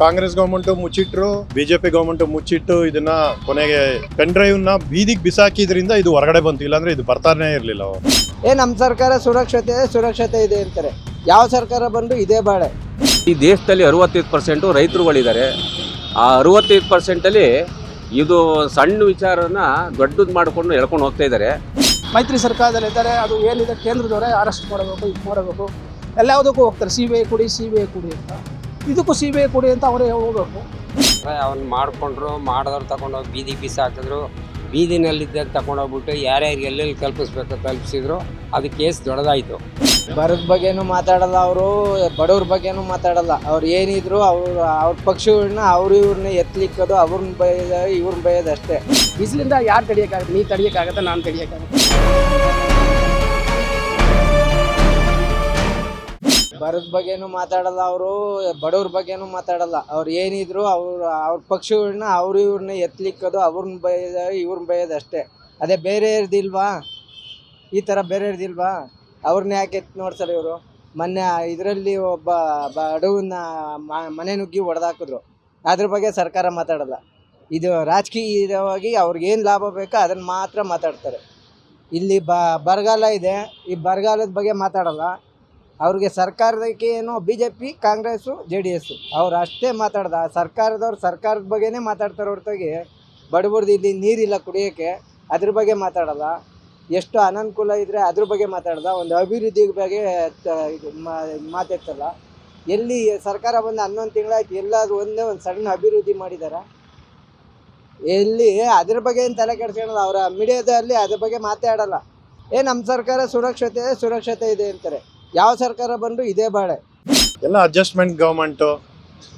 Congress government ಮುಚ್ಚಿಟ್ರು BJP government ಮುಚ್ಚಿಟ್ಟು ಇದನ್ನ ಕೊನೆಗೆ ಪೆನ್ ಡ್ರೈವ್ನ ಬೀದಿಗೆ ಬಿಸಾಕಿದ್ರಿಂದ ಇದು ಹೊರಗಡೆ ಬಂತು ಇಲ್ಲಾಂದ್ರೆ ಇದು ಬರ್ತಾನೆ ಇರ್ಲಿಲ್ಲ ಏ ನಮ್ಮ ಸರ್ಕಾರ ಸುರಕ್ಷತೆ ಸುರಕ್ಷತೆ ಇದೆ ಅಂತಾರೆ. ಯಾವ ಸರ್ಕಾರ ಬಂದು ಇದೇ ಬಾಳೆ. ಈ ದೇಶದಲ್ಲಿ ಅರವತ್ತೈದು ಪರ್ಸೆಂಟು ರೈತರುಗಳಿದ್ದಾರೆ. ಆ ಅರವತ್ತೈದು ಪರ್ಸೆಂಟಲ್ಲಿ ಇದು ಸಣ್ಣ ವಿಚಾರನ ದೊಡ್ಡದು ಮಾಡಿಕೊಂಡು ಎಳ್ಕೊಂಡು ಹೋಗ್ತಾ ಇದ್ದಾರೆ. ಮೈತ್ರಿ ಸರ್ಕಾರದಲ್ಲಿ ಇದ್ದಾರೆ ಅದು ಏನಿದೆ ಕೇಂದ್ರದವರೇ ಅರೆಸ್ಟ್ ಮಾಡಬೇಕು ಇದು ಮಾಡಬೇಕು. ಎಲ್ಲದಕ್ಕೂ ಹೋಗ್ತಾರೆ ಸಿ ಬಿ ಐ ಕೊಡಿ ಸಿ ಬಿ ಐ ಕೊಡಿ ಅಂತ. ಇದಕ್ಕೂ ಸಿ ಬಿ ಐ ಕೊಡಿ ಅಂತ ಅವರೇ ಹೋಗಬೇಕು ಅವ್ನ ಮಾಡಿಕೊಂಡ್ರು ಮಾಡಿದವ್ರು ತಗೊಂಡೋಗಿ ಬೀದಿ ಬೀಸ ಹಾಕಿದ್ರು. ಬೀದಿನಲ್ಲಿದ್ದ ತಗೊಂಡೋಗ್ಬಿಟ್ಟು ಯಾರ್ಯಾರಿಗೆ ಎಲ್ಲೆಲ್ಲಿ ತಲುಪಿಸ್ಬೇಕು ತಲುಪಿಸಿದ್ರು ಅದು ಕೇಸ್ ದೊಡ್ಡದಾಯಿತು. ಬರದ ಬಗ್ಗೆನೂ ಮಾತಾಡಲ್ಲ ಅವರು ಬಡವ್ರ ಬಗ್ಗೆನೂ ಮಾತಾಡಲ್ಲ. ಅವ್ರು ಏನಿದ್ರು ಅವ್ರ ಅವ್ರ ಪಕ್ಷಗಳನ್ನ ಅವ್ರು ಇವ್ರನ್ನ ಎತ್ತಲಿಕ್ಕೋದು ಅವ್ರನ್ನ ಬೈಯೋದು ಇವ್ರನ್ನ ಬೈಯೋದು ಅಷ್ಟೇ. ಬಿಸಿಲಿಂದ ಯಾರು ತಡಿಯೋಕ್ಕಾಗುತ್ತೆ? ನೀ ತಡಿಯೋಕ್ಕಾಗತ್ತೆ ನಾನು ತಡಿಯೋಕ್ಕಾಗತ್ತೆ? ಬರದ ಬಗ್ಗೆನೂ ಮಾತಾಡಲ್ಲ ಅವರು, ಬಡವ್ರ ಬಗ್ಗೆನೂ ಮಾತಾಡಲ್ಲ. ಅವ್ರು ಏನಿದ್ರು ಅವ್ರು, ಅವ್ರ ಪಕ್ಷಗಳನ್ನ ಅವ್ರು ಇವ್ರನ್ನ ಎತ್ತಲಿಕ್ಕದು ಅವ್ರನ್ನ ಬೈಯೋದು ಇವ್ರನ್ನ ಬೈಯೋದು ಅಷ್ಟೇ. ಅದೇ ಬೇರೆ ಇರ್ದಿಲ್ವಾ? ಈ ಥರ ಬೇರೆ ಇರ್ದಿಲ್ವಾ? ಅವ್ರನ್ನ ಯಾಕೆ ಎತ್ತಿ ನೋಡ್ತಾರೆ ಇವರು? ಮೊನ್ನೆ ಇದರಲ್ಲಿ ಒಬ್ಬ ಬಡವನ್ನ ಮನೆ ನುಗ್ಗಿ ಹೊಡೆದಾಕಿದ್ರು ಅದ್ರ ಬಗ್ಗೆ ಸರ್ಕಾರ ಮಾತಾಡಲ್ಲ. ಇದು ರಾಜಕೀಯವಾಗಿ ಅವ್ರಿಗೇನು ಲಾಭ ಬೇಕೋ ಅದನ್ನು ಮಾತ್ರ ಮಾತಾಡ್ತಾರೆ. ಇಲ್ಲಿ ಬರಗಾಲ ಇದೆ. ಈ ಬರಗಾಲದ ಬಗ್ಗೆ ಮಾತಾಡಲ್ಲ. ಅವ್ರಿಗೆ ಸರ್ಕಾರದಕ್ಕೆ ಏನು B J P Congress, J D S. ಅವ್ರು ಅಷ್ಟೇ ಮಾತಾಡ್ದ. ಸರ್ಕಾರದವ್ರು ಸರ್ಕಾರದ ಬಗ್ಗೆನೇ ಮಾತಾಡ್ತಾರೆ ಹೊರತಾಗಿ. ಬಡವ್ರದ್ದು ಇಲ್ಲಿ ನೀರಿಲ್ಲ ಕುಡಿಯೋಕ್ಕೆ ಅದ್ರ ಬಗ್ಗೆ ಮಾತಾಡಲ್ಲ. ಎಷ್ಟು ಅನನುಕೂಲ ಇದ್ದರೆ ಅದ್ರ ಬಗ್ಗೆ ಮಾತಾಡ್ದ. ಒಂದು ಅಭಿವೃದ್ಧಿ ಬಗ್ಗೆ ಮಾತಾಡ್ತಲ್ಲ ಎಲ್ಲಿ ಸರ್ಕಾರ ಬಂದು ಹನ್ನೊಂದು ತಿಂಗಳಾಯ್ತು, ಎಲ್ಲಾದ್ರೂ ಒಂದೇ ಒಂದು ಸಣ್ಣ ಅಭಿವೃದ್ಧಿ ಮಾಡಿದ್ದಾರೆ ಎಲ್ಲಿ ಅದ್ರ ಬಗ್ಗೆ ಏನು ತಲೆ ಕೆಡ್ಸ್ಕೊಳಲ್ಲ. ಅವರ ಮೀಡಿಯಾದಲ್ಲಿ ಅದ್ರ ಬಗ್ಗೆ ಮಾತಾಡಲ್ಲ. ಏ ನಮ್ಮ ಸರ್ಕಾರ ಸುರಕ್ಷತೆ ಸುರಕ್ಷತೆ ಇದೆ ಅಂತಾರೆ. ಯಾವ ಸರ್ಕಾರ ಬಂದರೂ ಇದೇ ಬಾಳೆ. ಎಲ್ಲ ಅಡ್ಜಸ್ಟ್ಮೆಂಟ್ ಗೌರ್ಮೆಂಟು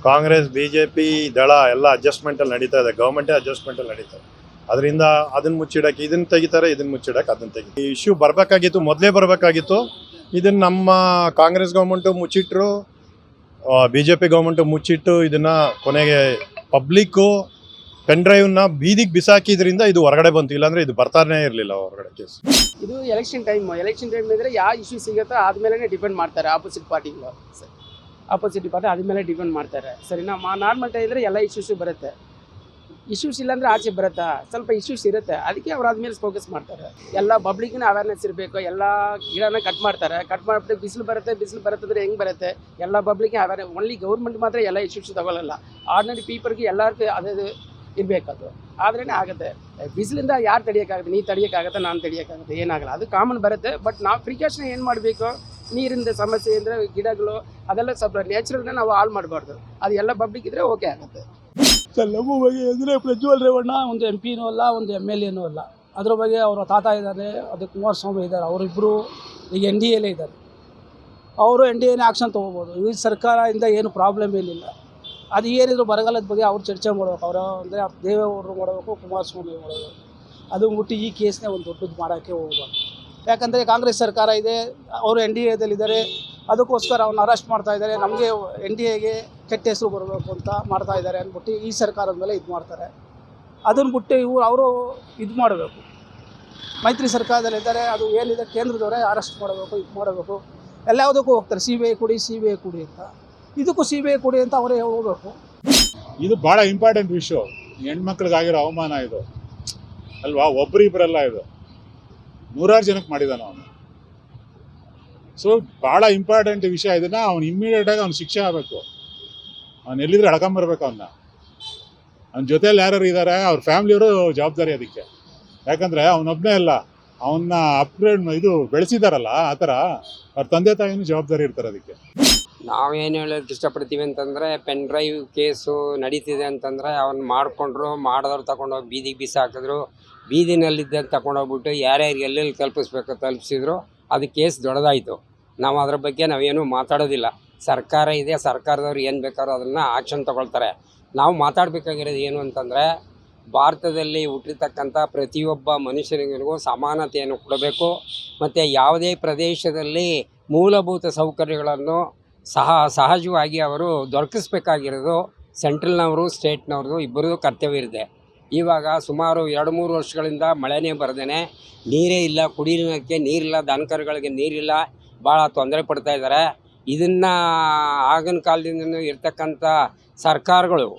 ಕಾಂಗ್ರೆಸ್ ಬಿಜೆಪಿ ದಳ ಎಲ್ಲ ಅಡ್ಜಸ್ಟ್ಮೆಂಟ್ ಅಲ್ಲಿ ನಡೀತಾ ಇದೆ. ಗೌರ್ಮೆಂಟೇ ಅಡ್ಜಸ್ಟ್ಮೆಂಟ್ ಅಲ್ಲಿ ನಡೀತಾ ಇದೆ. ಅದರಿಂದ ಅದನ್ನ ಮುಚ್ಚಿಡಕ್ಕೆ ಇದನ್ನ ತೆಗಿತಾರೆ ಇದನ್ನ ಮುಚ್ಚಿಡಕ್ಕೆ ಅದನ್ನ ತೆಗಿತಾರೆ. ಈ ಇಶ್ಯೂ ಬರಬೇಕಾಗಿತ್ತು, ಮೊದಲೇ ಬರಬೇಕಾಗಿತ್ತು. ಇದನ್ನ ನಮ್ಮ ಕಾಂಗ್ರೆಸ್ ಗೌರ್ಮೆಂಟು ಮುಚ್ಚಿಟ್ರು ಬಿಜೆಪಿ ಗೌರ್ಮೆಂಟು ಮುಚ್ಚಿಟ್ಟು ಇದನ್ನ ಕೊನೆಗೆ ಪಬ್ಲಿಕ್ಕು ಪೆನ್ ಡ್ರೈವ್ನ ಬೀದಿಗೆ ಬಿಸಾಕಿದ್ರಿಂದ ಇದು ಹೊರಗಡೆ ಬಂತು, ಇಲ್ಲಾಂದ್ರೆ ಇದು ಬರ್ತಾನೆ ಇರಲಿಲ್ಲ ಹೊರಗಡೆ ಕೇಸ್ ಇದು ಎಲೆಕ್ಷನ್ ಟೈಮ್ ಎಲೆಕ್ಷನ್ ಟೈಮ್ ಅಂದರೆ ಯಾವ ಇಶ್ಯೂ ಸಿಗುತ್ತೋ ಆದ್ಮೇಲೆ ಡಿಪೆಂಡ್ ಮಾಡ್ತಾರೆ ಆಪೋಸಿಟ್ ಪಾರ್ಟಿಗಳು ಆಪೋಸಿಟ್ ಪಾರ್ಟಿ ಅದ್ರ ಡಿಪೆಂಡ್ ಮಾಡ್ತಾರೆ. ಸರಿನಾ? ಮಾ ನಾರ್ಮಲ್ ಟೈಮ್ ಇದ್ರೆ ಎಲ್ಲ ಇಶ್ಯೂಸು ಬರುತ್ತೆ. ಇಶ್ಯೂಸ್ ಇಲ್ಲಾಂದ್ರೆ ಆಚೆ ಬರುತ್ತಾ? ಸ್ವಲ್ಪ ಇಶ್ಯೂಸ್ ಇರುತ್ತೆ. ಅದಕ್ಕೆ ಅವ್ರು ಆದಮೇಲೆ ಫೋಕಸ್ ಮಾಡ್ತಾರೆ. ಎಲ್ಲ ಪಬ್ಲಿಕ್ನ ಅವೇರ್ನೆಸ್ ಇರಬೇಕು. ಎಲ್ಲ ಗಿಡನ ಕಟ್ ಮಾಡ್ತಾರೆ. ಕಟ್ ಮಾಡಿಬಿಟ್ಟು ಬಿಸಿಲು ಬರುತ್ತೆ ಬಿಸಿಲು ಬರುತ್ತೆ ಅಂದರೆ ಹೆಂಗೆ ಬರುತ್ತೆ? ಎಲ್ಲ ಪಬ್ಲಿಕ್ಗೆ ಅವೇರ್ನೆಸ್ ಓನ್ಲಿ ಗೌರ್ಮೆಂಟ್ ಮಾತ್ರ ಎಲ್ಲ ಇಶ್ಯೂಸ್ ತಗೊಳ್ಳಲ್ಲ ಆರ್ಡಿನರಿ ಪೀಪಲ್ಗೆ ಎಲ್ಲರಿಗೂ ಅದೇ ಇರಬೇಕದು ಆದ್ರೇ ಆಗುತ್ತೆ. ಬಿಸಿಲಿಂದ ಯಾರು ತಡಿಯೋಕ್ಕಾಗುತ್ತೆ? ನೀ ತಡಿಯೋಕ್ಕಾಗತ್ತೆ? ನಾನು ತಡಿಯೋಕ್ಕಾಗುತ್ತೆ? ಏನಾಗಲ್ಲ. ಅದು ಕಾಮನ್ ಬರುತ್ತೆ. ಬಟ್ ನಾವು ಪ್ರಿಕಾಷನ್ ಏನು ಮಾಡಬೇಕು? ನೀರಿಂದ ಸಮಸ್ಯೆ ಅಂದರೆ ಗಿಡಗಳು, ಅದೆಲ್ಲ ಸ್ವಲ್ಪ ನ್ಯಾಚುರಲ್ನ ನಾವು ಹಾಳು ಮಾಡಬಾರ್ದು. ಅದು ಎಲ್ಲ ಪಬ್ಲಿಕ್ ಇದ್ರೆ ಓಕೆ ಆಗುತ್ತೆ. ಸರ್, ಲಘು ಬಗ್ಗೆ ಅಂದರೆ ಪ್ರಜ್ವಲ್ ರೇವಣ್ಣ, ಒಂದು ಎಂ ಪಿನೂ ಅಲ್ಲ, ಒಂದು ಎಂ ಎಲ್ ಎನೂ ಅಲ್ಲ. ಅದ್ರ ಬಗ್ಗೆ ಅವರ ತಾತ ಇದ್ದಾರೆ, ಅದು ಕುಮಾರಸ್ವಾಮಿ ಇದ್ದಾರೆ. ಅವರಿಬ್ಬರು ಈಗ ಎನ್ ಡಿ ಎಲೇ ಇದ್ದಾರೆ. ಅವರು ಎನ್ ಡಿ ಎನೇ ಆಕ್ಷನ್ ತೊಗೋಬೋದು. ಈ ಸರ್ಕಾರದಿಂದ ಏನು ಪ್ರಾಬ್ಲಮ್ ಏನಿಲ್ಲ. ಅದು ಏನಿದ್ರು ಬರಗಾಲದ ಬಗ್ಗೆ ಅವ್ರು ಚರ್ಚೆ ಮಾಡ್ಬೇಕು. ಅವರು ಅಂದರೆ ದೇವೇಗೌಡರು ಮಾಡಬೇಕು, ಕುಮಾರಸ್ವಾಮಿ ಮಾಡಬೇಕು. ಅದು ಬಿಟ್ಟು ಈ ಕೇಸ್ನೇ ಒಂದು ದೊಡ್ಡದು ಮಾಡೋಕ್ಕೆ ಹೋಗ್ಬಾರ್ದು ಯಾಕಂದರೆ ಕಾಂಗ್ರೆಸ್ ಸರ್ಕಾರ ಇದೆ, ಅವರು ಎನ್ ಡಿ ಎದಲ್ಲಿದ್ದಾರೆ ಅದಕ್ಕೋಸ್ಕರ ಅವ್ರನ್ನ ಅರೆಸ್ಟ್ ಮಾಡ್ತಾ ಇದ್ದಾರೆ. ನಮಗೆ ಎನ್ ಡಿ ಎಗೆ ಕೆಟ್ಟ ಹೆಸರು ಬರಬೇಕು ಅಂತ ಮಾಡ್ತಾ ಇದ್ದಾರೆ ಅಂದ್ಬಿಟ್ಟು ಈ ಸರ್ಕಾರದ ಮೇಲೆ ಇದು ಮಾಡ್ತಾರೆ. ಅದನ್ನು ಬಿಟ್ಟು ಇವರು ಅವರು ಇದು ಮಾಡಬೇಕು. ಮೈತ್ರಿ ಸರ್ಕಾರದಲ್ಲಿದ್ದಾರೆ ಅದು ಏನಿದೆ ಕೇಂದ್ರದವರೇ ಅರೆಸ್ಟ್ ಮಾಡಬೇಕು, ಇದು ಮಾಡಬೇಕು. ಎಲ್ಲಯಾವುದಕ್ಕೂ ಹೋಗ್ತಾರೆ. ಸಿ ಬಿ ಐ ಕೊಡಿ, ಸಿ ಬಿ ಐ ಕೊಡಿ ಅಂತ. ಇದಕ್ಕೂ ಸಿ ಬಿ ಐ ಕೊಡಿ ಅಂತ ಅವರೇ ಹೋಗಬೇಕು ಇದು ಬಹಳ ಇಂಪಾರ್ಟೆಂಟ್ ವಿಷಯ. ಹೆಣ್ಮಕ್ಳಿಗಾಗಿರೋ ಅವಮಾನ ಇದು. ಅಲ್ವಾ? ಒಬ್ರಿಬ್ರಲ್ಲ ಇದು. ನೂರಾರು ಜನಕ್ಕೆ ಮಾಡಿದಾನ ಅವನು. ಸೊ ಭಾಳ ಇಂಪಾರ್ಟೆಂಟ್ ವಿಷಯ ಇದನ್ನ ಅವ್ನು ಇಮ್ಮಿಡಿಯೇಟಾಗಿ ಅವ್ನು ಶಿಕ್ಷೆ ಆಗಬೇಕು. ಅವ್ನು ಎಲ್ಲಿದ್ರೆ ಎಳ್ಕೊಂಬರ್ಬೇಕು ಅವನ್ನ ಅವ್ನ. ಜೊತೆಯಲ್ಲಿ ಯಾರು ಇದ್ದಾರೆ ಅವ್ರ ಫ್ಯಾಮಿಲಿಯವರು ಜವಾಬ್ದಾರಿ ಅದಕ್ಕೆ. ಯಾಕಂದ್ರೆ ಅವನೊಬ್ಬನೇ ಅಲ್ಲ. ಅವನ್ನ ಅಪ್ಗ್ರೇಡ್ ಇದು ಬೆಳೆಸಿದಾರಲ್ಲ, ಆ ಥರ. ಅವ್ರ ತಂದೆ ತಾಯಿನೂ ಜವಾಬ್ದಾರಿ ಇರ್ತಾರೆ ಅದಕ್ಕೆ. ನಾವೇನು ಹೇಳೋದಕ್ಕೆ ಇಷ್ಟಪಡ್ತೀವಿ ಅಂತಂದರೆ ಪೆನ್ ಡ್ರೈವ್ ಕೇಸು ನಡೀತಿದೆ ಅಂತಂದರೆ ಅವ್ನು ಮಾಡಿಕೊಂಡ್ರು, ಮಾಡಿದವ್ರು ತಗೊಂಡೋಗಿ ಬೀದಿಗೆ ಬೀಸಾಕಿದ್ರು ಬೀದಿನಲ್ಲಿದ್ದ ತಗೊಂಡೋಗ್ಬಿಟ್ಟು ಯಾರ್ಯಾರಿಗೆ ಎಲ್ಲೆಲ್ಲಿ ತಲುಪಿಸ್ಬೇಕು ತಲುಪಿಸಿದ್ರು, ಅದು ಕೇಸ್ ದೊಡ್ಡದಾಯಿತು. ನಾವು ಅದ್ರ ಬಗ್ಗೆ ನಾವೇನು ಮಾತಾಡೋದಿಲ್ಲ. ಸರ್ಕಾರ ಇದೆ, ಸರ್ಕಾರದವ್ರು ಏನು ಬೇಕಾದ್ರೂ ಅದನ್ನು ಆಕ್ಷನ್ ತಗೊಳ್ತಾರೆ. ನಾವು ಮಾತಾಡಬೇಕಾಗಿರೋದು ಏನು ಅಂತಂದರೆ, ಭಾರತದಲ್ಲಿ ಹುಟ್ಟಿರ್ತಕ್ಕಂಥ ಪ್ರತಿಯೊಬ್ಬ ಮನುಷ್ಯನಿಗೂ ಸಮಾನತೆಯನ್ನು ಕೊಡಬೇಕು. ಮತ್ತು ಯಾವುದೇ ಪ್ರದೇಶದಲ್ಲಿ ಮೂಲಭೂತ ಸೌಕರ್ಯಗಳನ್ನು ಸಹ ಸಹಜವಾಗಿ ಅವರು ದೊರಕಿಸ್ಬೇಕಾಗಿರೋದು ಸೆಂಟ್ರಲ್ನವರು, ಸ್ಟೇಟ್ನವ್ರದ್ದು ಇಬ್ಬರದ್ದು ಕರ್ತವ್ಯ ಇರಿದೆ ಇವಾಗ ಸುಮಾರು ಎರಡು ಮೂರು ವರ್ಷಗಳಿಂದ ಮಳೆನೇ ಬರದೇ ನೀರೇ ಇಲ್ಲ ಕುಡಿಯೋಕ್ಕೆ ನೀರಿಲ್ಲ, ದನಕರುಗಳಿಗೆ ನೀರಿಲ್ಲ, ಭಾಳ ತೊಂದರೆ ಪಡ್ತಾ ಇದ್ದಾರೆ. ಇದನ್ನು ಆಗಿನ ಕಾಲದಿಂದ ಇರ್ತಕ್ಕಂಥ ಸರ್ಕಾರಗಳು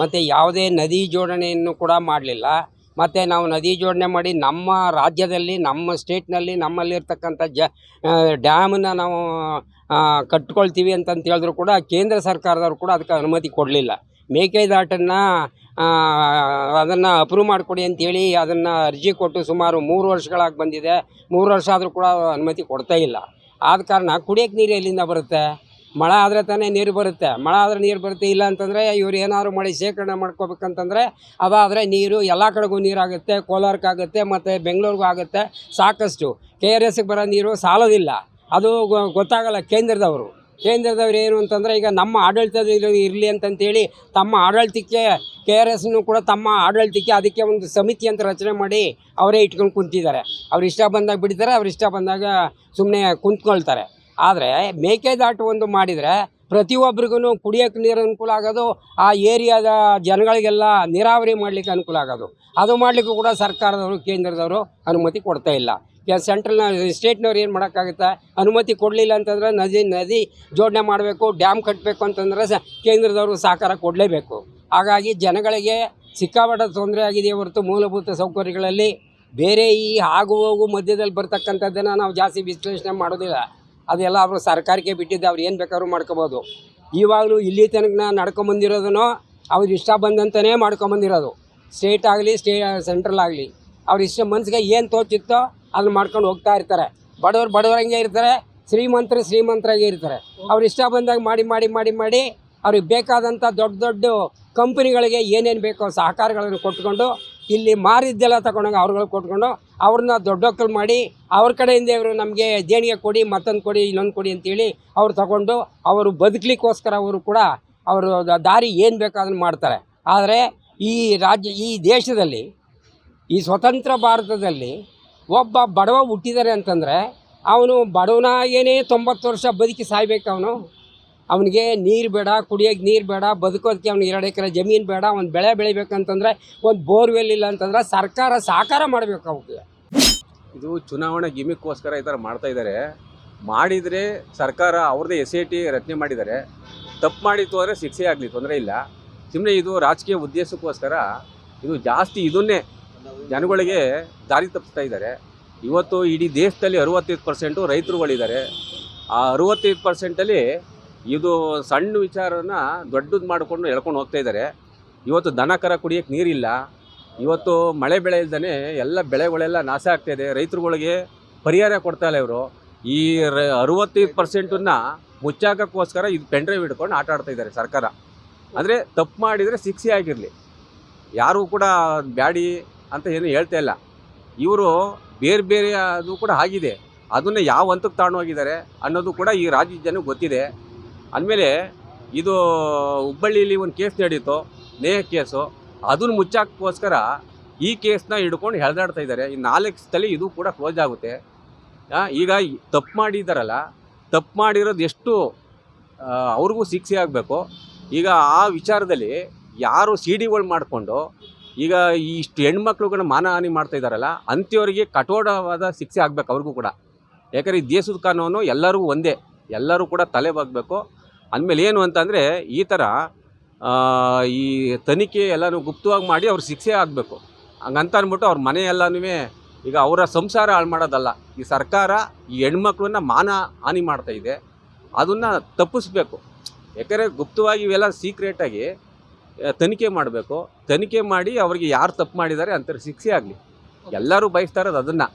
ಮತ್ತು ಯಾವುದೇ ನದಿ ಜೋಡಣೆಯನ್ನು ಕೂಡ ಮಾಡಲಿಲ್ಲ. ಮತ್ತು ನಾವು ನದಿ ಜೋಡಣೆ ಮಾಡಿ ನಮ್ಮ ರಾಜ್ಯದಲ್ಲಿ, ನಮ್ಮ ಸ್ಟೇಟ್ನಲ್ಲಿ ನಮ್ಮಲ್ಲಿರ್ತಕ್ಕಂಥ ಜ ಡ್ಯಾಮನ್ನು ನಾವು ಕಟ್ಕೊಳ್ತೀವಿ ಅಂತಂತ ಹೇಳಿದ್ರು ಕೂಡ ಕೇಂದ್ರ ಸರ್ಕಾರದವರು ಕೂಡ ಅದಕ್ಕೆ ಅನುಮತಿ ಕೊಡಲಿಲ್ಲ. ಮೇಕೆದಾಟನ್ನು ಅದನ್ನು ಅಪ್ರೂವ್ ಮಾಡಿಕೊಡಿ ಅಂತೇಳಿ ಅದನ್ನು ಅರ್ಜಿ ಕೊಟ್ಟು ಸುಮಾರು ಮೂರು ವರ್ಷಗಳಾಗಿ ಬಂದಿದೆ. ಮೂರು ವರ್ಷ ಆದರೂ ಕೂಡ ಅನುಮತಿ ಕೊಡ್ತಾ ಇಲ್ಲ. ಆದ ಕಾರಣ ಕುಡಿಯೋಕ್ಕೆ ನೀರು ಎಲ್ಲಿಂದ ಬರುತ್ತೆ? ಮಳೆ ಆದರೆ ತಾನೇ ನೀರು ಬರುತ್ತೆ. ಮಳೆ ಆದರೆ ನೀರು ಬರುತ್ತೆ, ಇಲ್ಲ ಅಂತಂದರೆ ಇವ್ರು ಏನಾದರೂ ಮಳೆ ಶೇಖರಣೆ ಮಾಡ್ಕೋಬೇಕಂತಂದರೆ ಅದಾದರೆ ನೀರು ಎಲ್ಲ ಕಡೆಗೂ ನೀರಾಗುತ್ತೆ, ಕೋಲಾರಕ್ಕಾಗುತ್ತೆ, ಮತ್ತು ಬೆಂಗಳೂರಿಗೂ ಆಗುತ್ತೆ ಸಾಕಷ್ಟು. ಕೆ ಆರ್ ಎಸ್ಗೆ ಬರೋ ನೀರು ಸಾಲೋದಿಲ್ಲ. ಅದು ಗೊತ್ತಾಗಲ್ಲ ಕೇಂದ್ರದವರು. ಕೇಂದ್ರದವ್ರು ಏನು ಅಂತಂದರೆ ಈಗ ನಮ್ಮ ಆಡಳಿತದಲ್ಲಿ ಇರಲಿ ಅಂತಂತೇಳಿ ತಮ್ಮ ಆಡಳಿತಕ್ಕೆ, ಕೆ ಆರ್ ಎಸ್ನು ಕೂಡ ತಮ್ಮ ಆಡಳಿತಕ್ಕೆ ಅದಕ್ಕೆ ಒಂದು ಸಮಿತಿ ಅಂತ ರಚನೆ ಮಾಡಿ ಅವರೇ ಇಟ್ಕೊಂಡು ಕುಂತಿದ್ದಾರೆ. ಅವ್ರು ಇಷ್ಟ ಬಂದಾಗ ಬಿಡ್ತಾರೆ, ಅವ್ರು ಇಷ್ಟ ಬಂದಾಗ ಸುಮ್ಮನೆ ಕುಂತ್ಕೊಳ್ತಾರೆ. ಆದರೆ ಮೇಕೆದಾಟು ಒಂದು ಮಾಡಿದರೆ ಪ್ರತಿಯೊಬ್ಬರಿಗೂ ಕುಡಿಯೋಕ್ಕೆ ನೀರು ಅನುಕೂಲ ಆಗೋದು, ಆ ಏರಿಯಾದ ಜನಗಳಿಗೆಲ್ಲ ನೀರಾವರಿ ಮಾಡಲಿಕ್ಕೆ ಅನುಕೂಲ ಆಗೋದು. ಅದು ಮಾಡಲಿಕ್ಕೂ ಕೂಡ ಸರ್ಕಾರದವರು, ಕೇಂದ್ರದವರು ಅನುಮತಿ ಕೊಡ್ತಾ ಇಲ್ಲ. ಸೆಂಟ್ರಲ್ನ ಸ್ಟೇಟ್ನವ್ರು ಏನು ಮಾಡೋಕ್ಕಾಗುತ್ತೆ? ಅನುಮತಿ ಕೊಡಲಿಲ್ಲ ಅಂತಂದ್ರೆ ನದಿ ನದಿ ಜೋಡಣೆ ಮಾಡಬೇಕು ಡ್ಯಾಮ್ ಕಟ್ಟಬೇಕು ಅಂತಂದ್ರೆ ಕೇಂದ್ರದವರು ಸಹಕಾರ ಕೊಡಲೇಬೇಕು. ಹಾಗಾಗಿ ಜನಗಳಿಗೆ ಸಿಕ್ಕಾಪಟ್ಟ ತೊಂದರೆ ಆಗಿದೆಯೇ ಹೊರತು ಮೂಲಭೂತ ಸೌಕರ್ಯಗಳಲ್ಲಿ. ಬೇರೆ ಈ ಆಗು ಹೋಗು ಮಧ್ಯದಲ್ಲಿ ಬರ್ತಕ್ಕಂಥದ್ದನ್ನು ನಾವು ಜಾಸ್ತಿ ವಿಶ್ಲೇಷಣೆ ಮಾಡೋದಿಲ್ಲ. ಅದೆಲ್ಲ ಅವರು ಸರ್ಕಾರಕ್ಕೆ ಬಿಟ್ಟಿದ್ದು ಅವ್ರು ಏನು ಬೇಕಾದ್ರೂ ಮಾಡ್ಕೋಬೋದು. ಇವಾಗಲೂ ಇಲ್ಲಿ ತನಕ ನಡ್ಕೊಂಬಂದಿರೋದನ್ನು ಅವ್ರು ಇಷ್ಟ ಬಂದಂತಲೇ ಮಾಡ್ಕೊಂಬಂದಿರೋದು ಸ್ಟೇಟ್ ಆಗಲಿ ಸ್ಟೇ ಸೆಂಟ್ರಲ್ ಆಗಲಿ. ಅವ್ರ ಇಷ್ಟ ಮನಸ್ಸಿಗೆ ಏನು ತೋಚಿತ್ತೋ ಅದನ್ನ ಮಾಡ್ಕೊಂಡು ಹೋಗ್ತಾ ಇರ್ತಾರೆ. ಬಡವರು ಬಡವರಂಗೆ ಇರ್ತಾರೆ, ಶ್ರೀಮಂತರು ಶ್ರೀಮಂತರಾಗೆ ಇರ್ತಾರೆ. ಅವ್ರು ಇಷ್ಟ ಬಂದಾಗ ಮಾಡಿ ಮಾಡಿ ಮಾಡಿ ಮಾಡಿ ಅವ್ರಿಗೆ ಬೇಕಾದಂಥ ದೊಡ್ಡ ದೊಡ್ಡ ಕಂಪ್ನಿಗಳಿಗೆ ಏನೇನು ಬೇಕೋ ಸಹಕಾರಗಳನ್ನು ಕೊಟ್ಕೊಂಡು ಇಲ್ಲಿ ಮಾರಿದ್ದೆಲ್ಲ ತಗೊಂಡಂಗೆ ಅವ್ರುಗಳು ಕೊಟ್ಕೊಂಡು ಅವ್ರನ್ನ ದೊಡ್ಡೊಕ್ಕಲು ಮಾಡಿ ಅವ್ರ ಕಡೆಯಿಂದ ಇವರು ನಮಗೆ ದೇಣಿಗೆ ಕೊಡಿ, ಮತ್ತೊಂದು ಕೊಡಿ, ಇನ್ನೊಂದು ಕೊಡಿ ಅಂತೇಳಿ ಅವ್ರು ತಗೊಂಡು ಅವರು ಬದುಕಲಿಕ್ಕೋಸ್ಕರ ಅವರು ಕೂಡ ಅವರು ದಾರಿ ಏನು ಬೇಕೋ ಅದನ್ನು ಮಾಡ್ತಾರೆ. ಆದರೆ ಈ ರಾಜ್ಯ, ಈ ದೇಶದಲ್ಲಿ, ಈ ಸ್ವತಂತ್ರ ಭಾರತದಲ್ಲಿ ಒಬ್ಬ ಬಡವ ಹುಟ್ಟಿದ್ದಾರೆ ಅಂತಂದರೆ ಅವನು ಬಡವನಾಗೇನೆ ತೊಂಬತ್ತು ವರ್ಷ ಬದುಕಿ ಸಾಯ್ಬೇಕು ಅವನು. ಅವನಿಗೆ ನೀರು ಬೇಡ ಕುಡಿಯೋಕ್ಕೆ ನೀರು ಬೇಡ, ಬದುಕೋದಕ್ಕೆ ಅವ್ನಿಗೆ ಎರಡು ಎಕರೆ ಜಮೀನು ಬೇಡ ಒಂದು ಬೆಳೆ ಬೆಳಿಬೇಕಂತಂದರೆ ಒಂದು ಬೋರ್ವೆಲ್ ಇಲ್ಲ ಅಂತಂದ್ರೆ ಸರ್ಕಾರ ಸಹಕಾರ ಮಾಡಬೇಕು ಅವಕ್ಕೆ ಇದು ಚುನಾವಣೆ ಗಿಮಿಕ್ಕೋಸ್ಕರ ಈ ಥರ ಮಾಡ್ತಾ ಇದ್ದಾರೆ. ಮಾಡಿದರೆ ಸರ್ಕಾರ ಅವ್ರದ್ದೇ ಎಸ್ ಐ ಟಿ ರಚನೆ ಮಾಡಿದ್ದಾರೆ. ತಪ್ಪು ಮಾಡಿತ್ತು ಅಂದರೆ ಶಿಕ್ಷೆ ಆಗಲಿ ತೊಂದರೆ ಇಲ್ಲ. ಸುಮ್ಮನೆ ಇದು ರಾಜಕೀಯ ಉದ್ದೇಶಕ್ಕೋಸ್ಕರ ಇದು ಜಾಸ್ತಿ ಇದನ್ನೇ ಜನಗಳಿಗೆ ದಾರಿ ತಪ್ಪಿಸ್ತಾ ಇದ್ದಾರೆ. ಇವತ್ತು ಇಡೀ ದೇಶದಲ್ಲಿ ಅರುವತ್ತೈದು ಪರ್ಸೆಂಟು ರೈತರುಗಳಿದ್ದಾರೆ. ಆ ಅರುವತ್ತೈದು ಪರ್ಸೆಂಟಲ್ಲಿ ಇದು ಸಣ್ಣ ವಿಚಾರನ ದೊಡ್ಡದು ಮಾಡಿಕೊಂಡು ಎಳ್ಕೊಂಡು ಹೋಗ್ತಾ ಇದ್ದಾರೆ. ಇವತ್ತು ದನ ಕರ ಕುಡಿಯೋಕ್ಕೆ ನೀರಿಲ್ಲ. ಇವತ್ತು ಮಳೆ ಬೆಳೆ ಇಲ್ದೇ ಎಲ್ಲ ಬೆಳೆಗಳೆಲ್ಲ ನಾಶ ಆಗ್ತಾಯಿದೆ ರೈತರುಗಳಿಗೆ ಪರಿಹಾರ ಕೊಡ್ತಾ ಇಲ್ಲ ಇವರು. ಈ ರ ಅರುವತ್ತೈದು ಪರ್ಸೆಂಟನ್ನ ಮುಚ್ಚಾಕೋಸ್ಕರ ಇದು ಪೆಂಡ್ರೈವ್ ಹಿಡ್ಕೊಂಡು ಆಟ ಆಡ್ತಾ ಇದ್ದಾರೆ ಸರ್ಕಾರ. ಅಂದರೆ ತಪ್ಪು ಮಾಡಿದರೆ ಶಿಕ್ಷೆ ಆಗಿರಲಿ. ಯಾರೂ ಕೂಡ ಬ್ಯಾಡಿ ಅಂತ ಏನು ಹೇಳ್ತಾ ಇಲ್ಲ. ಇವರು ಬೇರೆ ಬೇರೆ ಅದು ಕೂಡ ಆಗಿದೆ. ಅದನ್ನು ಯಾವ ಹಂತಕ್ಕೆ ತಗೊಂಡೋಗಿದ್ದಾರೆ ಅನ್ನೋದು ಕೂಡ ಈ ರಾಜ್ಯದ ಜನಕ್ಕೆ ಗೊತ್ತಿದೆ. ಅಂದಮೇಲೆ ಇದು ಹುಬ್ಬಳ್ಳಿಯಲ್ಲಿ ಒಂದು ಕೇಸ್ ನಡೀತು ನೇಹ ಕೇಸು. ಅದನ್ನು ಮುಚ್ಚಾಕೋಸ್ಕರ ಈ ಕೇಸನ್ನ ಹಿಡ್ಕೊಂಡು ಎಳೆದಾಡ್ತಾ ಇದ್ದಾರೆ. ಈ ನಾಲ್ಕು ಸ್ಥಳ ಇದು ಕೂಡ ಕ್ಲೋಸ್ ಆಗುತ್ತೆ. ಈಗ ತಪ್ಪು ಮಾಡಿದ್ದಾರಲ್ಲ, ತಪ್ಪು ಮಾಡಿರೋದು ಎಷ್ಟು ಅವ್ರಿಗೂ ಶಿಕ್ಷೆ ಆಗಬೇಕು. ಈಗ ಆ ವಿಚಾರದಲ್ಲಿ ಯಾರು ಸಿ ಡಿಗಳು ಮಾಡಿಕೊಂಡು ಈಗ ಇಷ್ಟು ಹೆಣ್ಮಕ್ಳುಗಳನ್ನ ಮಾನಹಾನಿ ಮಾಡ್ತಾ ಇದ್ದಾರಲ್ಲ ಅಂಥವ್ರಿಗೆ ಕಠೋರವಾದ ಶಿಕ್ಷೆ ಆಗಬೇಕು ಅವ್ರಿಗೂ ಕೂಡ. ಯಾಕಂದರೆ ಈ ದೇಶದ ಕಾನೂನು ಎಲ್ಲರಿಗೂ ಒಂದೇ, ಎಲ್ಲರೂ ಕೂಡ ತಲೆ ಬಾಗಬೇಕು. ಅಂದಮೇಲೆ ಏನು ಅಂತಂದರೆ ಈ ಥರ ಈ ತನಿಖೆ ಎಲ್ಲನೂ ಗುಪ್ತವಾಗಿ ಮಾಡಿ ಅವ್ರ ಶಿಕ್ಷೆ ಆಗಬೇಕು. ಹಂಗಂತ ಅಂದ್ಬಿಟ್ಟು ಅವ್ರ ಮನೆ ಎಲ್ಲನೂ ಈಗ ಅವರ ಸಂಸಾರ ಹಾಳು ಮಾಡೋದಲ್ಲ. ಈ ಸರ್ಕಾರ ಈ ಹೆಣ್ಮಕ್ಳನ್ನ ಮಾನ ಹಾನಿ ಮಾಡ್ತಾಯಿದೆ ಅದನ್ನು ತಪ್ಪಿಸ್ಬೇಕು. ಯಾಕಂದರೆ ಗುಪ್ತವಾಗಿ ಇವೆಲ್ಲ ಸೀಕ್ರೆಟಾಗಿ ತನಿಖೆ ಮಾಡಬೇಕು. ತನಿಖೆ ಮಾಡಿ ಅವರಿಗೆ ಯಾರು ತಪ್ಪು ಮಾಡಿದ್ದಾರೆ ಅಂತ ಶಿಕ್ಷೆ ಆಗಲಿ. ಎಲ್ಲರೂ ಬಯಸ್ತಾ ಇರೋದು ಅದನ್ನು.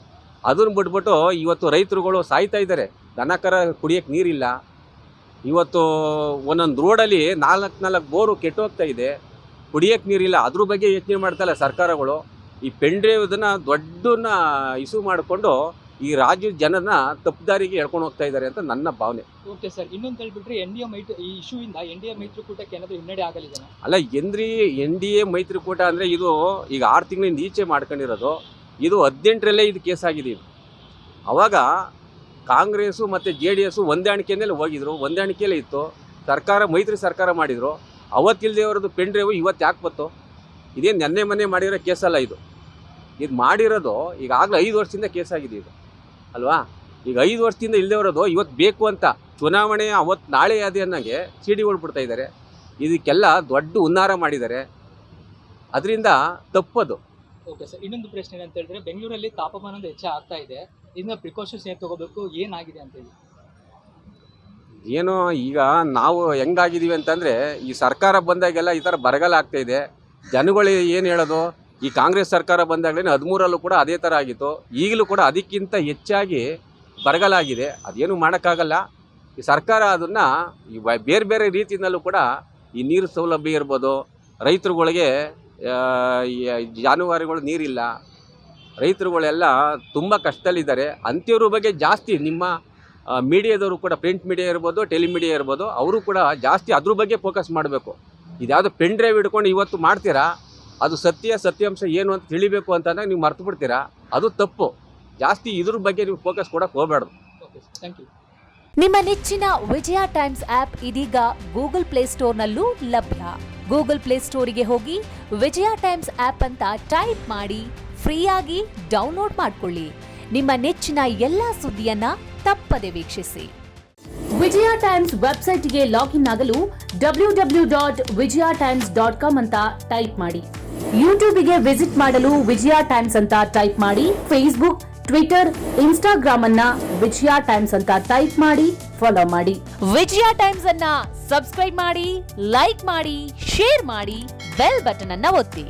ಅದನ್ನು ಬಿಟ್ಬಿಟ್ಟು ಇವತ್ತು ರೈತರುಗಳು ಸಾಯ್ತಾ ಇದ್ದಾರೆ ದನ ಕರ ಕುಡಿಯೋಕ್ಕೆ ನೀರಿಲ್ಲ. ಇವತ್ತು ಒಂದೊಂದು ರೋಡಲ್ಲಿ ನಾಲ್ಕು ನಾಲ್ಕು ಬೋರು ಕೆಟ್ಟು ಹೋಗ್ತಾ ಇದೆ. ಕುಡಿಯೋಕ್ಕೆ ನೀರಿಲ್ಲ. ಅದ್ರ ಬಗ್ಗೆ ಯೋಚನೆ ಮಾಡ್ತಾಯಿಲ್ಲ ಸರ್ಕಾರಗಳು. ಈ ಪೆಂಡ್ರೆ ಇದನ್ನು ದೊಡ್ಡನ್ನ ಇಸು ಮಾಡಿಕೊಂಡು ಈ ರಾಜ್ಯದ ಜನರನ್ನ ತಪ್ಪುದಾರಿಗೆ ಎಳ್ಕೊಂಡು ಹೋಗ್ತಾ ಇದ್ದಾರೆ ಅಂತ ನನ್ನ ಭಾವನೆ. ಓಕೆ ಸರ್ ಇನ್ನೊಂದು ಹೇಳ್ಬಿಟ್ರೆ ಎನ್ ಡಿ ಎ ಮೈತ್ರಿ ಈ ಇಶ್ಯೂ ಇಂದ ಎನ್ ಡಿ ಎ ಮೈತ್ರಿಕೂಟಕ್ಕೆ ಏನಾದರೂ ಹಿನ್ನಡೆ ಆಗಲಿದೆ ಅಲ್ಲ ಎಂದ್ರಿ ಎನ್ ಡಿ ಎ ಮೈತ್ರಿಕೂಟ ಅಂದರೆ ಇದು ಈಗ ಆರು ತಿಂಗಳಿಂದ ಈಚೆ ಮಾಡ್ಕೊಂಡಿರೋದು. ಇದು ಹದಿನೆಂಟರಲ್ಲೇ ಇದು ಕೇಸ್ ಆಗಿದೆ ಇದು. ಅವಾಗ ಕಾಂಗ್ರೆಸ್ಸು ಮತ್ತು ಜೆ ಡಿ ಎಸ್ಸು ಹೊಂದಾಣಿಕೆಯಲ್ಲೇ ಹೋಗಿದ್ರು ಹೊಂದಾಣಿಕೆಯಲ್ಲೇ ಇತ್ತು. ಸರ್ಕಾರ ಮೈತ್ರಿ ಸರ್ಕಾರ ಮಾಡಿದರು. ಅವತ್ತಿಲ್ಲದೆ ಅವರದ್ದು ಪೆನ್ ಡ್ರೈವು ಇವತ್ತು ಯಾಕೆ ಬತ್ತು ಇದೇನು ನೆನ್ನೆ ಮೊನ್ನೆ ಮಾಡಿರೋ ಕೇಸಲ್ಲ ಇದು. ಇದು ಮಾಡಿರೋದು ಈಗಾಗಲೇ ಐದು ವರ್ಷದಿಂದ ಕೇಸ್ ಆಗಿದೆ ಇದು. ಅಲ್ವಾ? ಈಗ ಐದು ವರ್ಷದಿಂದ ಇಲ್ಲದೆ ಇರೋದು ಇವತ್ತು ಬೇಕು ಅಂತ ಚುನಾವಣೆ ಅವತ್ತು ನಾಳೆ ಅದೇ ಅನ್ನೋಂಗೆ ಸಿ ಡಿ ಬಿಡ್ತಾ ಇದ್ದಾರೆ. ಇದಕ್ಕೆಲ್ಲ ದೊಡ್ಡ ಉನ್ನಾರ ಮಾಡಿದ್ದಾರೆ. ಅದರಿಂದ ತಪ್ಪದು. ಓಕೆ ಸರ್ ಇನ್ನೊಂದು ಪ್ರಶ್ನೆ ಏನಂತ ಹೇಳಿದ್ರೆ ಬೆಂಗಳೂರಲ್ಲಿ ತಾಪಮಾನ ಹೆಚ್ಚಾಗ್ತಾ ಇದೆ. ಇನ್ನು ಪ್ರಿಕಾಷನ್ಸ್ ಏನು ತಗೋಬೇಕು ಏನಾಗಿದೆ ಅಂತ ಹೇಳಿ. ಏನೋ ಈಗ ನಾವು ಹೆಂಗಾಗಿದ್ದೀವಿ ಅಂತಂದರೆ ಈ ಸರ್ಕಾರ ಬಂದಾಗೆಲ್ಲ ಈ ಥರ ಬರಗಾಲ ಆಗ್ತಾಯಿದೆ ಇದೆ. ಜನಗಳು ಏನು ಹೇಳೋದು? ಈ ಕಾಂಗ್ರೆಸ್ ಸರ್ಕಾರ ಬಂದಾಗಲೇ ಹದಿಮೂರಲ್ಲೂ ಕೂಡ ಅದೇ ಥರ ಆಗಿತ್ತು. ಈಗಲೂ ಕೂಡ ಅದಕ್ಕಿಂತ ಹೆಚ್ಚಾಗಿ ಬರಗಾಲ ಆಗಿದೆ ಅದೇನು ಮಾಡೋಕ್ಕಾಗಲ್ಲ. ಈ ಸರ್ಕಾರ ಅದನ್ನು ಈ ಬೇರೆ ಬೇರೆ ರೀತಿಯಿಂದಲೂ ಕೂಡ ಈ ನೀರು ಸೌಲಭ್ಯ ಇರ್ಬೋದು. ರೈತರುಗಳಿಗೆ ಜಾನುವಾರುಗಳು ನೀರಿಲ್ಲ. ರೈತರುಗಳೆಲ್ಲ ತುಂಬ ಕಷ್ಟದಲ್ಲಿದ್ದಾರೆ. ಅಂಥವ್ರ ಬಗ್ಗೆ ಜಾಸ್ತಿ ನಿಮ್ಮ ಮೀಡಿಯಾದವರು ಕೂಡ ಪ್ರಿಂಟ್ ಮೀಡಿಯಾ ಇರ್ಬೋದು, ಟೆಲಿಮೀಡಿಯಾ ಇರ್ಬೋದು, ಅವರು ಕೂಡ ಜಾಸ್ತಿ ಅದ್ರ ಬಗ್ಗೆ ಫೋಕಸ್ ಮಾಡಬೇಕು. ಇದ್ಯಾವುದೋ ಪೆನ್ ಡ್ರೈವ್ ಹಿಡ್ಕೊಂಡು ಇವತ್ತು ಮಾಡ್ತೀರಾ? ಅದು ಸತ್ಯ ಸತ್ಯಾಂಶ ಏನು ಅಂತ ತಿಳಿಬೇಕು ಅಂತಂದಾಗ ನೀವು ಮರ್ತು ಬಿಡ್ತೀರಾ? ಅದು ತಪ್ಪು. ಜಾಸ್ತಿ ಇದ್ರ ಬಗ್ಗೆ ನೀವು ಫೋಕಸ್ ಕೊಡಕ್ಕೆ ಯು ನಿಮ್ಮ ನೆಚ್ಚಿನ ವಿಜಯ ಟೈಮ್ಸ್ ಆಪ್ ಇದೀಗ ಗೂಗಲ್ ಪ್ಲೇ ಸ್ಟೋರ್ನಲ್ಲೂ ಲಭ್ಯ. ಗೂಗಲ್ ಪ್ಲೇ ಸ್ಟೋರಿಗೆ ಹೋಗಿ ವಿಜಯ ಟೈಮ್ಸ್ ಆಪ್ ಅಂತ ಟೈಪ್ ಮಾಡಿ ಫ್ರೀಯಾಗಿ ಡೌನ್ಲೋಡ್ ಮಾಡಿಕೊಳ್ಳಿ. ನಿಮ್ಮ ನೆಚ್ಚಿನ ಎಲ್ಲಾ ಸುದ್ದಿಯನ್ನ ತಪ್ಪದೆ ವೀಕ್ಷಿಸಿ. ವಿಜಯ ಟೈಮ್ಸ್ ವೆಬ್ಸೈಟ್ಗೆ ಲಾಗಿನ್ ಆಗಲು W W dot Vijaya Times dot com ಅಂತ ಟೈಪ್ ಮಾಡಿ. ಯೂಟ್ಯೂಬಿಗೆ ವಿಸಿಟ್ ಮಾಡಲು ವಿಜಯ ಟೈಮ್ಸ್ ಅಂತ ಟೈಪ್ ಮಾಡಿ ಫೇಸ್ಬುಕ್ ಟ್ವಿಟರ್ ಇನ್ಸ್ಟಾಗ್ರಾಮ್ ಅನ್ನ ವಿಜಯ ಟೈಮ್ಸ್ ಅಂತ ಟೈಪ್ ಮಾಡಿ ಫಾಲೋ ಮಾಡಿ. ವಿಜಯ ಟೈಮ್ಸ್ ಅನ್ನ ಸಬ್ಸ್ಕ್ರೈಬ್ ಮಾಡಿ ಲೈಕ್ ಮಾಡಿ ಶೇರ್ ಮಾಡಿ ಬೆಲ್ ಬಟನ್ ಅನ್ನ ಒತ್ತಿ.